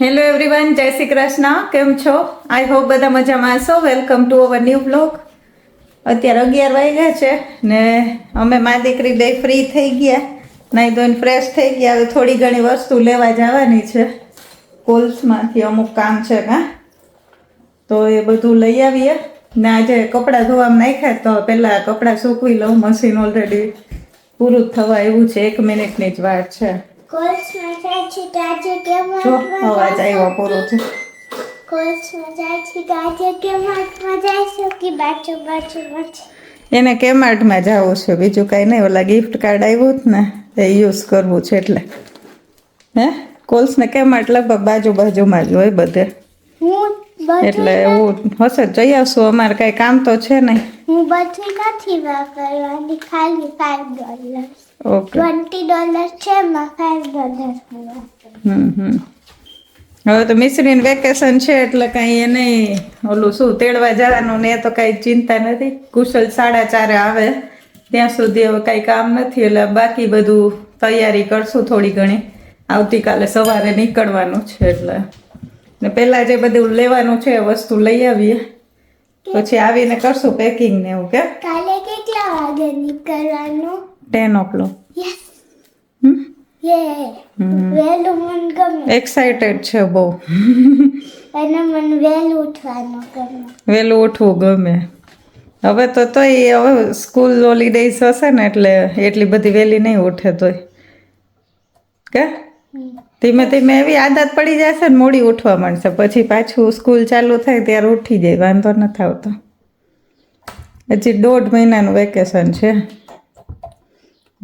Hello everyone જય શ્રી કૃષ્ણ કેમ છો આઈ હોપ બધા મજામાં હશો. Welcome to our new blog અત્યારે અગિયાર વાગ્યા છે ને અમે મા દીકરી બે ફ્રી થઈ ગયા. નાઈ ધોઈને ફ્રેશ થઈ ગયા. હવે થોડી ઘણી વસ્તુ લેવા જવાની છે. કોલ્સમાંથી અમુક કામ છે ને. તો એ બધું લઈ આવીએ. ને આજે કપડાં ધોવામાં નાખ્યા તો પહેલાં કપડાં સૂકવી લઉં. મશીન ઓલરેડી પૂરું થવા એવું છે. એક મિનિટની જ વાર છે. કોર્સમાં જાય છે તો આજે જો અવાજ આવ્યો પૂરો છે. કોર્સમાં જાય છે તો આજે કેમ જાય છે કે બાજુ બાજુમાં છે એને કેમાર્ટમાં જવું છે. બીજું કાંઈ નહીં. ઓલા ગિફ્ટ કાર્ડ આવ્યું જ ને એ યુઝ કરવું છે એટલે. હે? કોલ્સને કેમાર્ટ લગભગ બાજુ બાજુમાં જ હોય બધે. હું એટલે એવું હશે. જઈ આવશું. અમારે કાંઈ કામ તો છે નહીં. હું બધું નથી વાપરવાની. ખાલી five dollar okay twenty dollar છે એમાં ફાઈવ ડોલર હમ હમ. હવે તો મિશ્રીન વેકેશન છે એટલે કાંઈ એ નહીં ઓલું શું તેડવા જવાનું ને એ તો કાંઈ ચિંતા નથી. કુશલ સાડા ચારે આવે. ત્યાં સુધી હવે કાંઈ કામ નથી એટલે બાકી બધું તૈયારી કરશું થોડી ઘણી. આવતીકાલે સવારે નીકળવાનું છે એટલે. ને પહેલાં જે બધું લેવાનું છે વસ્તુ લઈ આવીએ. પછી આવીને કરશું પેકિંગ ને એવું કે? કાલે કેટલા વાગે નીકળવાનું? ટેન ઓ ક્લોક હમ વહેલું મને ગમે એક્સાઇટેડ છે બહુ. અને મને વહેલું ઉઠવાનું ગમે. વહેલું ઉઠવું ગમે. હવે તો તોય હવે સ્કૂલ હોલીડેઝ હશે ને એટલે એટલી બધી વહેલી નહીં ઉઠે તોય. કે? ધીમે ધીમે એવી આદત પડી જશે ને મોડી ઉઠવા માંડશે. પછી પાછું સ્કૂલ ચાલુ થાય ત્યારે ઉઠી જાય વાંધો નથી આવતો. હજી દોઢ મહિનાનું વેકેશન છે.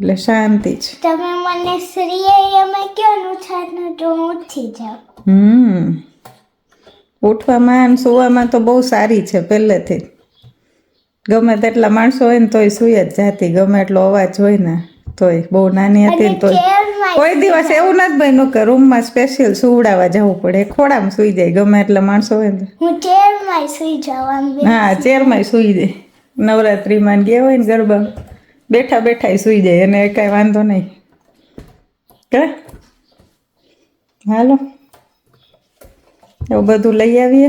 એટલે શાંતિ છે. તમે મને શ્રીએ અમે ક્યાં ઉઠાડનું તો હું ઉઠી જાઉં. હમ. ઉઠવામાં અને સુવામાં તો બહુ સારી છે પહેલેથી. ગમે તેટલા માણસો હોય ને તોય સુઈ જ જાતી ગમે એટલો અવાજ હોય ને તોય. બહુ નાની હતી ને તોય. કોઈ દિવસ એવું નથી બન્યું કે રૂમમાં સ્પેશિયલ સુવડાવવા જવું પડે. ખોડામાં સુઈ જાય ગમે એટલા માણસો હોય ને. હું ચેરમાં સુઈ આમ હા ચેરમાં સુઈ જાય. નવરાત્રિમાં ગયા હોય ને ગરબા. બેઠા બેઠા સુઈ જાય, એને કાંઈ વાંધો નહીં. કે? હાલો. એવું બધું લઈ આવીએ.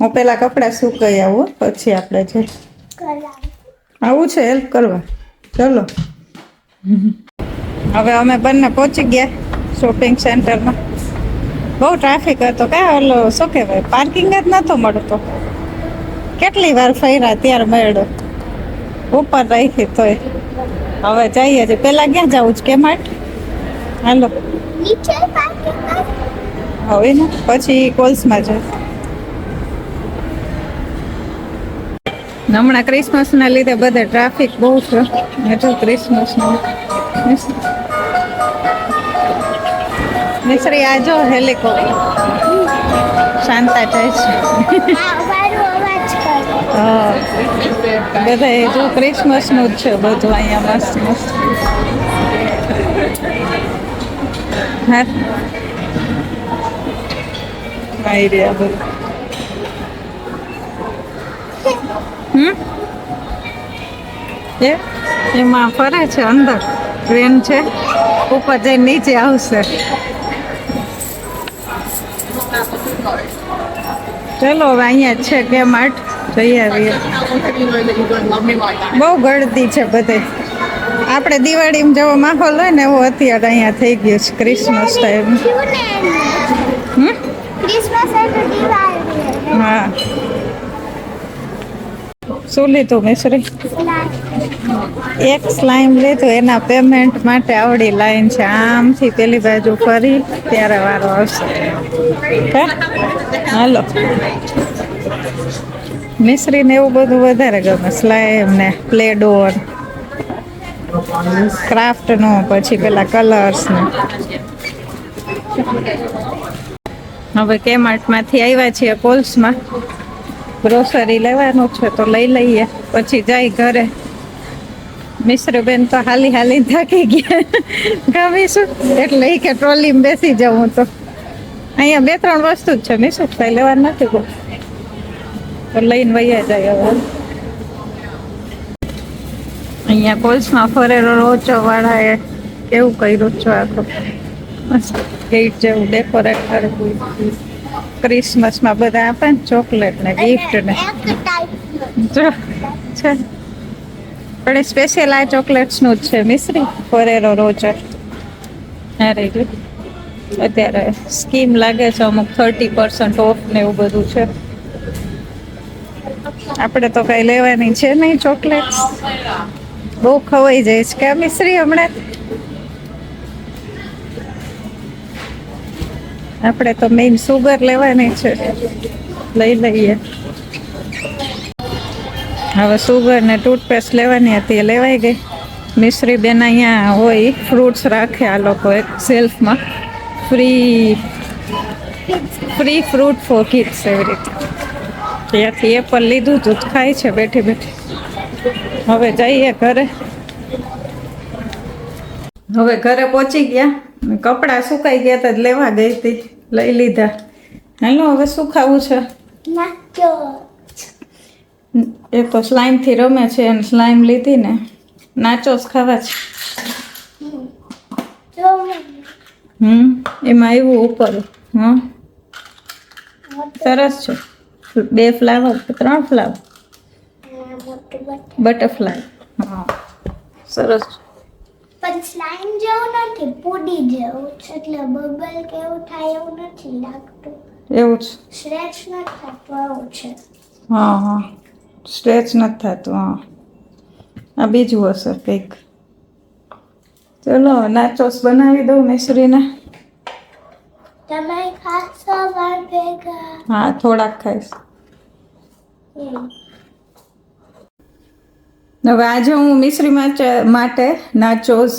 હું પહેલાં કપડાં સુકાઈ આવું પછી આપણે છે આવું છે હેલ્પ કરવા. ચલો. હવે અમે બંને પહોંચી ગયા શોપિંગ સેન્ટરમાં બહુ ટ્રાફિક હતો કાં ઓલો, શું કહેવાય પાર્કિંગ જ નહોતો મળતો. કેટલી વાર ફર્યા ત્યારે મળ્યો. ઉપર રાખી તોય. હવે જઈએ છે પહેલાં ક્યાં જવું છે? કેમાટ હાલો. હવે ને? પછી કોલ્સમાં જાય હમણાં ક્રિસમસના લીધે બધે ટ્રાફિક બહુ છે. હજુ ક્રિસમસના મિશ્રી આજો જો હેલિકોપ્ટર શાંતા જાય છે. હા. બધા જો ક્રિસમસનું જ છે બધું અહીંયા મસ્ત મસ્ત. હમ? એ? એમાં ફરે છે અંદર. ટ્રેન છે. ઉપર જઈને નીચે આવશે. ચલો હવે અહીંયા છે કે માર્ટ જઈ આવીએ બહુ ગળદી છે બધે. આપણે દિવાળીમાં જેવો માહોલ હોય ને એવો અત્યારે અહીંયા થઈ ગયો છે ક્રિસમસ ટાઈમ હા. શું લીધું મિશ્રી? એક સ્લાઇમ લીધું, એના પેમેન્ટ માટે આવડી લાઈન છે. આમથી પેલી બાજુ ફરી, ત્યારે વારો આવશે? હાલો. મિશ્રીને એવું બધું વધારે ગમે. સ્લાઇમ ને પ્લેડોર ક્રાફ્ટનો પછી પેલા કલર્સ ને. હવે કેમાર્ટમાંથી આવ્યા છીએ કોલ્સમાં ગ્રોસરી લેવાનું છે તો લઈ લઈએ. પછી જાય ઘરે. મિશ્રબેન તો હાલી હાલી થાકી ગયા. ગમીશું. એટલે એ કે ટ્રોલીમાં બેસી જાઉં તો. અહીંયા બે ત્રણ વસ્તુ જ છે મિશું કઈ લેવાનું નથી કોઈ તો લઈને વૈયા જાય હવે. અહીંયા કોલ્સમાં ફરેલો રોચો વાળાએ કેવું કર્યું છો આખું ગેટ જેવું ડેકોરેટ કરેલું ક્રિસમસમાં બધા આપે ને ચોકલેટ ને ગિફ્ટ ને. જો, છે. પણ સ્પેશિયલ આ ચોકલેટ્સનું જ છે, મિશ્રી ફોરેરો રોચર અરે અત્યારે સ્કીમ લાગે છે અમુક થર્ટી પર્સન્ટ ઓફ ને એવું બધું છે. આપણે તો કઈ લેવાની છે નહીં ચોકલેટ્સ. બહુ ખવાઈ જાય છે. કે મિશ્રી હમણાં? આપણે તો મેઇન સુગર લેવાની છે. લઈ લઈએ. હવે સુગર ને ટૂથપેસ્ટ લેવાની હતી, એ લેવાઈ ગઈ. મિશ્રી બેન અહીંયા હોય ફ્રૂટ્સ રાખે આ લોકો એક સેલ્ફમાં free free fruit for kids એવી રીતે. ત્યાંથી એપલ લીધું તું ખાય છે બેઠી બેઠી. હવે જઈએ ઘરે. હવે ઘરે પહોંચી ગયા. કપડાં સુકાઈ ગયા તા લેવા ગઈ હતી લઈ લીધા. હેલો હવે શું ખાવું છે? એ તો સ્લાઇમથી રમે છે અને સ્લાઇમ લીધી ને. નાચોસ ખાવા છે. હમ. એમાં એવું ઉપર. હમ સરસ છે. બે ફ્લાવર કે ત્રણ ફ્લાવર બટરફ્લાય હા. સરસ. પણ સ્લાઇમ જેવું નથી પૂડી જેવું છે એટલે બબલ કે એવું થાય એવું નથી લાગતું. એવું છે સ્ટ્રેચ નથી થતું આવું છે. હા હા. સ્ટ્રેચ નથી થતું હા. આ બીજું હશે કંઈક. ચલો નાચોસ બનાવી દઉં મિશ્રીને. તમે ખાશો ભેગા હા થોડાક ખાઈશ. હવે આજે હું મિશ્રી માટે નાચોસ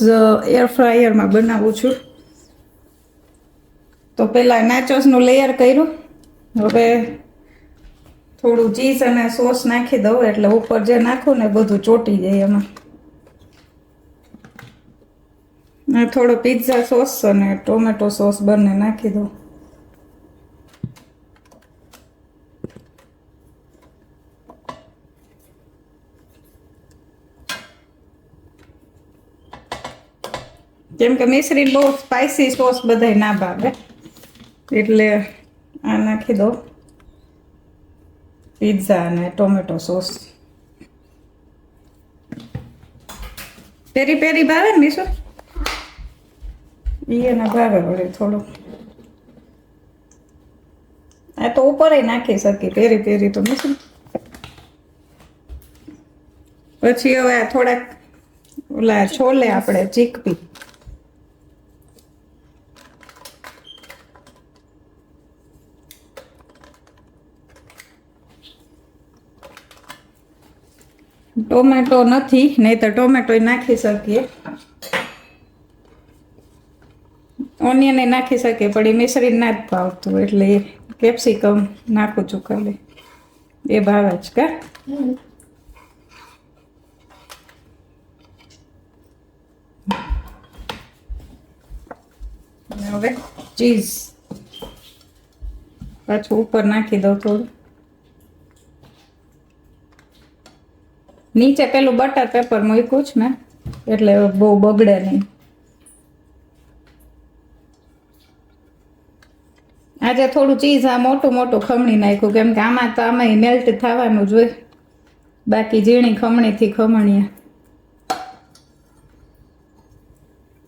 એર ફ્રાયરમાં બનાવું છું. તો પહેલાં નાચોસનું લેયર કર્યું. હવે થોડું ચીઝ અને સોસ નાખી દઉં, એટલે ઉપર જે નાખું ને બધું ચોટી જાય એમાં. થોડો પિઝા સોસ અને ટોમેટો સોસ બંને નાખી દઉં. કેમ કે મિશ્રી બહુ સ્પાઇસી સોસ બધાય ના ભાવે. એટલે આ નાખી દો પિઝા અને ટોમેટો સોસ પેરી પેરી ભાવે ને મીશુ ઈ એના ભાવે વળી થોડું આ તો ઉપર નાખી શકી, પેરી પેરી તો મીશુ પછી હવે થોડાક ઓલા છોલે આપણે ચીકપી. ટોમેટો નથી નહીં તો ટોમેટો નાખી શકીએ. ઓનિયન નાખી શકીએ, પણ એ મિશ્રી ના જ ભાવતું એટલે કેપ્સિકમ નાખું છું ખાલી. એ ભાવે જ કા? હવે ચીઝ પાછું ઉપર નાખી દઉં થોડું. નીચે પેલું બટર પેપર મૂક્યું છે ને એટલે બહુ બગડે નહીં. આજે થોડું ચીઝ આ મોટું મોટું ખમણી નાખ્યું. કેમ કે આમાં તો આમાં મેલ્ટ થવાનું જ હોય. બાકી ઝીણી ખમણીથી ખમણીએ.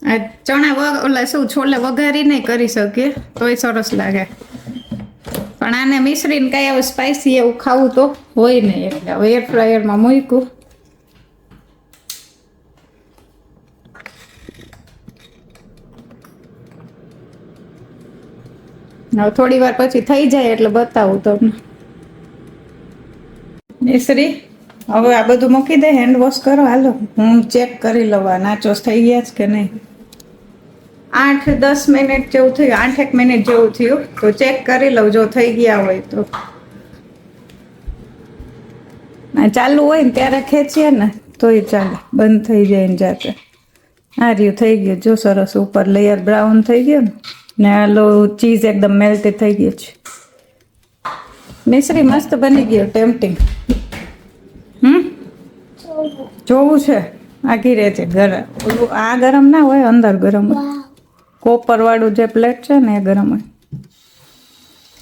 આ ચણા ઓલા શું, છોલે વઘારી નહીં કરી શકીએ? તોય સરસ લાગે. પણ આને મિશ્રીને કાંઈ આવું સ્પાઇસી એવું ખાવું તો હોય નહીં એટલે હવે એર ફ્રાયરમાં મૂક્યું. હવે થોડી વાર પછી થઈ જાય એટલે બતાવું તમને. મિશ્રી, હવે આ બધું મૂકી દે હેન્ડ વોશ કરો. હાલો, હું ચેક કરી લઉં નાચોસ થઈ ગયા છે કે નહીં. આઠ, દસ મિનિટ જેવું થયું, આઠ એક મિનિટ જેવું થયું, તો ચેક કરી લઉં જો થઈ ગયા હોય તો. ચાલુ હોય ને ત્યારે ખેંચીએ ને, તોય ચાલે, બંધ થઈ જાય ને જાતે. આ રહ્યું થઈ ગયું, જો સરસ ઉપર લેયર બ્રાઉન થઈ ગયું ને આલો ચીઝ એકદમ મેલ્ટ થઈ ગયું છે. મિશ્રી મસ્ત બની ગયો ટેમ્પટિંગ હમ? જોવું. છે આઘી ઘીરે છે, ગરમ. આ ગરમ ના હોય, અંદર ગરમ હોય. વાવ કોપર વાળું જે પ્લેટ છે ને એ ગરમ હોય.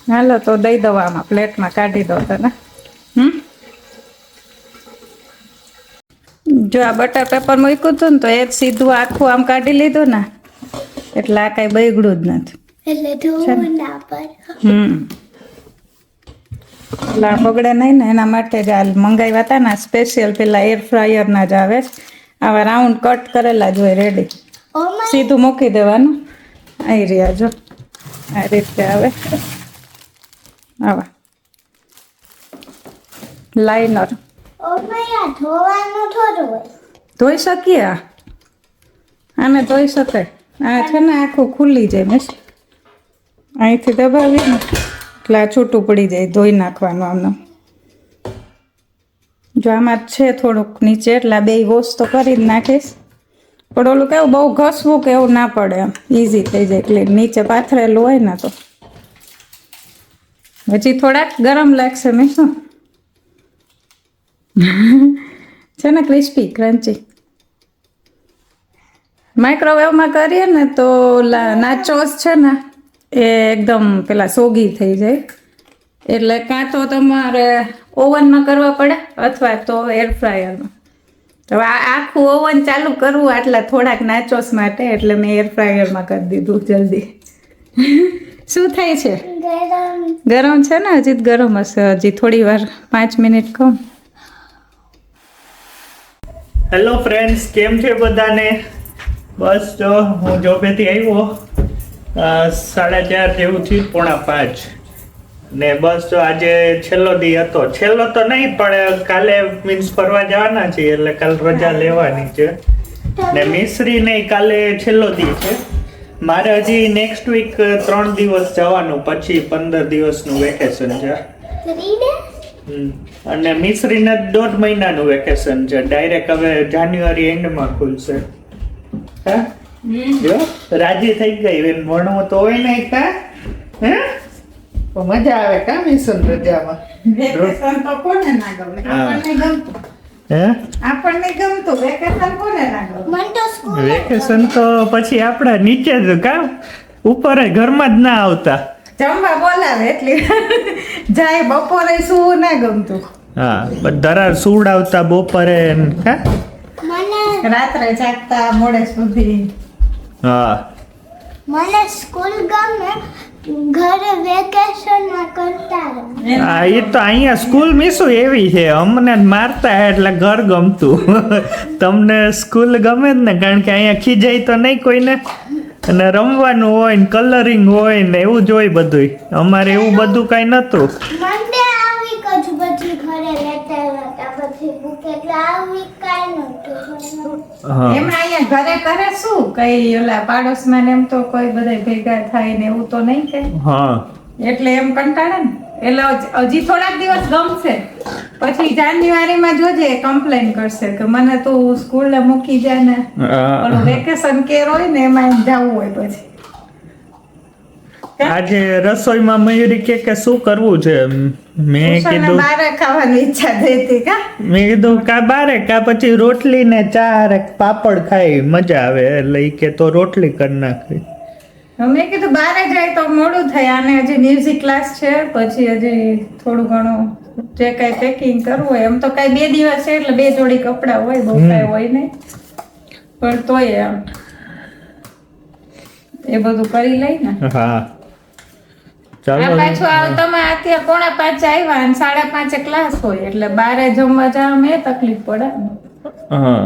હાલો તો દઈ દો આમાં પ્લેટમાં કાઢી દો તને હમ? જો આ બટર પેપર મૂક્યું હતું ને તો એ સીધું આખું આમ કાઢી લીધું ને એટલે આ કાંઈ બગડ્યું જ નથી. હમ. એટલે બગડે નહીં ને એના માટે જ આ મંગાવ્યા હતા ને સ્પેશિયલ પેલા એર ફ્રાયરના જ આવે. આવા રાઉન્ડ કટ કરેલા જ હોય રેડી સીધું મૂકી દેવાનું. આવી રહ્યા જો. આ રીતે આવે. આવા. લાઇનર ધોઈ શકીએ? આને ધોઈ શકે. આ છે ને આખું ખુલ્લી જાય મિસ અહીંથી દબાવીને એટલે આ છૂટું પડી જાય ધોઈ નાખવાનું આમને જો આમાં છે થોડુંક નીચે એટલે બે વોશ તો કરી જ નાખીશ. પણ ઓલું કેવું બહુ ઘસવું કે એવું ના પડે એમ. ઇઝી થઈ જાય. એટલે નીચે પાથરેલું હોય ને તો. હજી થોડાક ગરમ લાગશે મેં શું છે ને ક્રિસ્પી, ક્રન્ચી. માઇક્રોવેવમાં કરીએ ને તો નાચોસ છે ને, એ એકદમ પેલા સોગી થઈ જાય. એટલે કાં તો તમારે ઓવનમાં કરવા પડે અથવા તો એર ફ્રાયરમાં આ આખું ઓવન ચાલુ કરવું આટલા થોડાક નાચોસ માટે એટલે મેં એર ફ્રાયરમાં કરી દીધું જલ્દી. શું થાય છે? ગરમ. ગરમ છે ને? હજી જ ગરમ હશે. હજી થોડી વાર પાંચ મિનિટ કહું. હેલો ફ્રેન્ડ્સ કેમ છે બધાને? બસ જો હું જોબેથી આવ્યો. સાડા ચાર જેવું થયું પોણા પાંચ. ને બસ જો આજે છેલ્લો દી હતો. છેલ્લો તો નહીં પણ કાલે મીન્સ ફરવા જવાના છીએ એટલે કાલ રજા લેવાની છે. ને મિશ્રી નહીં કાલે છેલ્લો દી છે. મારે હજી નેક્સ્ટ વીક ત્રણ દિવસ જવાનું પછી પંદર દિવસનું વેકેશન છે. હમ. અને મિશ્રીને દોઢ મહિનાનું વેકેશન છે. ડાયરેક્ટ હવે જાન્યુઆરી એન્ડમાં ખુલશે. હા? જો રાજી થઈ ગઈ. એમ ભણવું તો હોય નહીં કા હે? તો મજા આવે કા મિશન રજામાં? વેકેશન તો કોને ના ગમે? આપણને ગમતું. હે? આપણને ગમતું. વેકેશન કોને ના ગમે? મન તો સ્કૂલ વેકેશન તો પછી આપણા નીચે જ કા? ઉપર ઘરમાં જ ના આવતા. જમવા બોલાવે એટલી. જાય બપોરે શું ના ગમતું. હા બધા સુવડાવતા બપોરે રાત્રે જાગતા મોડે સુધી. હા. મને સ્કૂલ ગમે ઘરે વેકેશનમાં કરતા હા એ તો અહીંયા સ્કૂલ મીશું એવી છે. અમને મારતા એટલે ઘર ગમતું. તમને સ્કૂલ ગમે જ ને કારણ કે અહીંયા ખીજાય તો નહીં કોઈને. અને રમવાનું હોય ને કલરિંગ હોય ને એવું જ હોય બધું અમારે એવું બધું કાંઈ નહોતું. પછી બુક એટલે આવી કાંઈ એમાં અહીંયા ઘરે કરે શું? કઈ ઓલા પાડોશમાં ને એમ તો કોઈ બધા ભેગા થાય ને એવું તો નહીં કઈ હા. એટલે એમ કંટાળે ને? એટલે હજી થોડાક દિવસ ગમશે. પછી જાન્યુઆરીમાં જોજે કમ્પ્લેન કરશે કે મને તું સ્કૂલે મૂકી જાય ને. વેકેશન કેર હોય ને એમાં જવું હોય પછી. આજે રસોઈમાં મયુરી કે કે શું કરવું છે? મેં કીધું બારે ખાવાની ઈચ્છા થઈ હતી કા? મેં કીધું કા બારે? કા પછી રોટલી ને ચા હારે પાપડ ખાઈ મજા આવે. એટલે ઈ કે તો રોટલી કરી નાખી મેં કીધું બારે જાય તો મોડું થાય. આને હજી મ્યુઝિક ક્લાસ છે. પછી હજી થોડું ઘણું જે કઈ પેકિંગ કરવું હોય એમ તો કઈ બે દિવસ છે એટલે બે જોડી કપડાં હોય બહુ. કઈ હોય નહીં. પણ તોય એમ. એ બધું કરી લઈ ને. હા. ચાલો પાછું આવ તમે અત્યારે પોણા પાંચે આવ્યા અને સાડા પાંચે ક્લાસ હોય એટલે બારે જમવા તકલીફ પડે.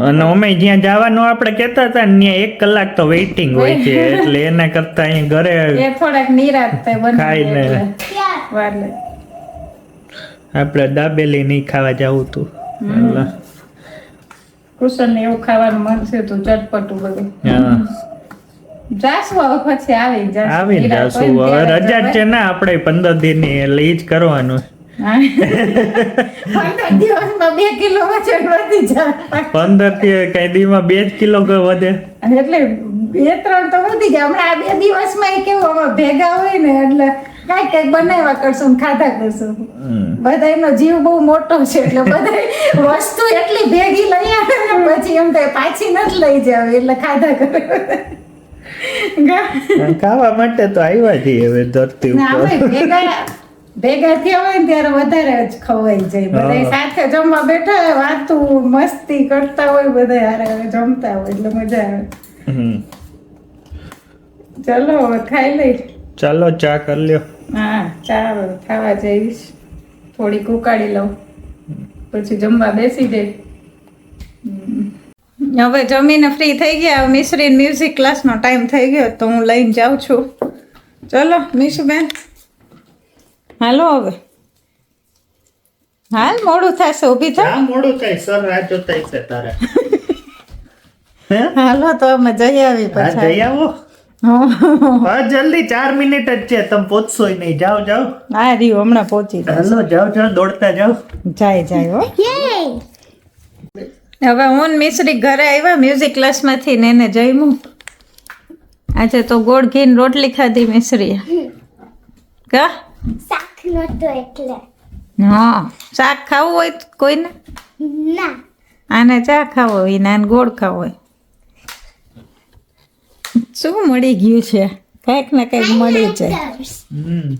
અને અમે જ્યાં જવાનું આપણે કહેતા હતા ત્યાં એક કલાક તો વેઇટિંગ હોય છે એટલે એના કરતા અહીં ઘરે એ થોડાક નિરાત થાય ખાઈને. આપણે દાબેલી નહીં ખાવા જવું તું. કુશન કુશનને એવું ખાવાનું મન છે તો ચટપટું બધું. હા. આવી જાશું. હવે રજા છે ને આપણે પંદર દિનની એટલે ઈ જ કરવાનું પંદરથી કઈ દીમાં બે જ કિલો વધે. એટલે બે ત્રણ તો વધી જાય. હમણાં આ બે દિવસમાં ય કેવું ભેગા હોય ને એટલે કાંઈક કાંઈક બનાવ્યા કરશું ખાધા કરશું. બધા એનો જીવ બહુ મોટો છે એટલે બધા વસ્તુ એટલી ભેગી લઈ આવે ને પછી એમ થાય પાછી નથી લઈ જાવ એટલે ખાધા કરે. ખાવા માટે તો આવ્યા છીએ હવે ધરતી ઉપર. ભેગા થયા હોય ને ત્યારે વધારે જ ખવાઈ જાય. બધા સાથે જમવા બેઠા હોય વાતું મસ્તી કરતા હોય બધા હારે જમતા હોય એટલે મજા આવે. ચલો હવે ખાઈ લઈ. ચાલો ચા કરી લ્યો. હા ચાલો ખાવા જઈશ. થોડીક ઉકાળી લઉં. પછી જમવા બેસી જઈ હવે જમીને ફ્રી થઈ ગયા. મિશ્રી મ્યુઝિક ક્લાસનો ટાઈમ થઈ ગયો તો હું લઈને જાઉં છું. ચલો મિશુબેન. હાલો હવે. હાલ મોડું થશે ઊભી થાય મોડું થાય સર રાહ જોતા છે તારે. હાલો તો અમે જઈ આવી પાછા. જઈ આવો. હા હા જલ્દી ચાર મિનિટ જ છે. તમે પહોંચશો નહીં. જાઓ જાઓ. આ રહ્યું હમણાં પહોંચી. હાલો જાઓ જાઓ દોડતા જાઓ. જાય જાય હો. યે હવે હું ને મિશ્રી ઘરે આવ્યા મ્યુઝિક ક્લાસમાંથી ને એને જમ્યું. આજે તો ગોળ ઘીન રોટલી ખાધી મિશ્રી કા? શાક નતો એટલે. હા શાક ખાવું હોય કોઈને? ના. આને ચા ખાવો હોય ને આને ગોળ ખાવો હોય. શું મળી ગયું છે? કંઈક ને કંઈક મળી જાય. હમ.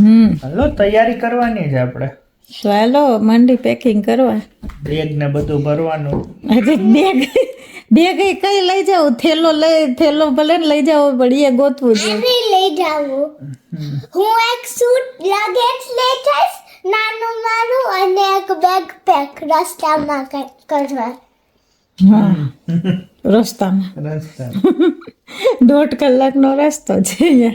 હમ. હાલો તૈયારી કરવાની છે આપણે. ચાલો મંડી પેકિંગ કરવા. બેગ ને બધું ભરવાનું. હજી બેગ બેગ કઈ લઈ જાવ થેલો લઈ થેલો ભલે ને લઈ જાવ પણ એ ગોતવું છે. લઈ જાવ. હું એક સૂટ લગેજ લઈ જઈશ નાનું મારું અને એક બેગ પેક રસ્તામાં કંઈક કરવા. હા. રસ્તામાં. રસ્તા. દોઢ કલાકનો રસ્તો છે અહીંયા.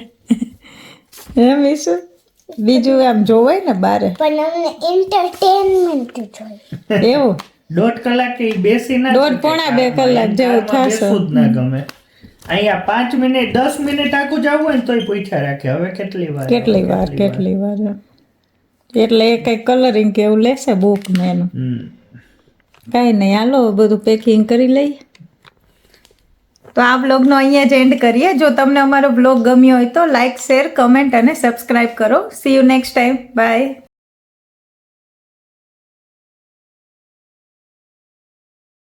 એમ ઈશુ બીજું આમ જોવાય ને બારે. પણ અમને એન્ટરટેનમેન્ટ જોઈએ. એવું? દોઢ કલાક એ બેસી ના દોઢ પોણા બે કલાક જેવું થશે. જ ના ગમે. અહીંયા પાંચ મિનિટ દસ મિનિટ આખું જવું હોય ને તોય પૂછ્યા રાખે. હવે કેટલી વાર? કેટલી વાર કેટલી વાર? એટલે એ કઈ કલરિંગ કે એવું લેશે બુક ને એનું? હમ. કાંઈ નહીં. હાલો બધું પેકિંગ કરી લઈએ. તો આ બ્લોગનો અહીંયા જ એન્ડ કરીએ. જો તમને અમારો બ્લોગ ગમ્યો હોય તો લાઇક શેર કમેન્ટ અને સબસ્ક્રાઈબ કરો. See you next time bye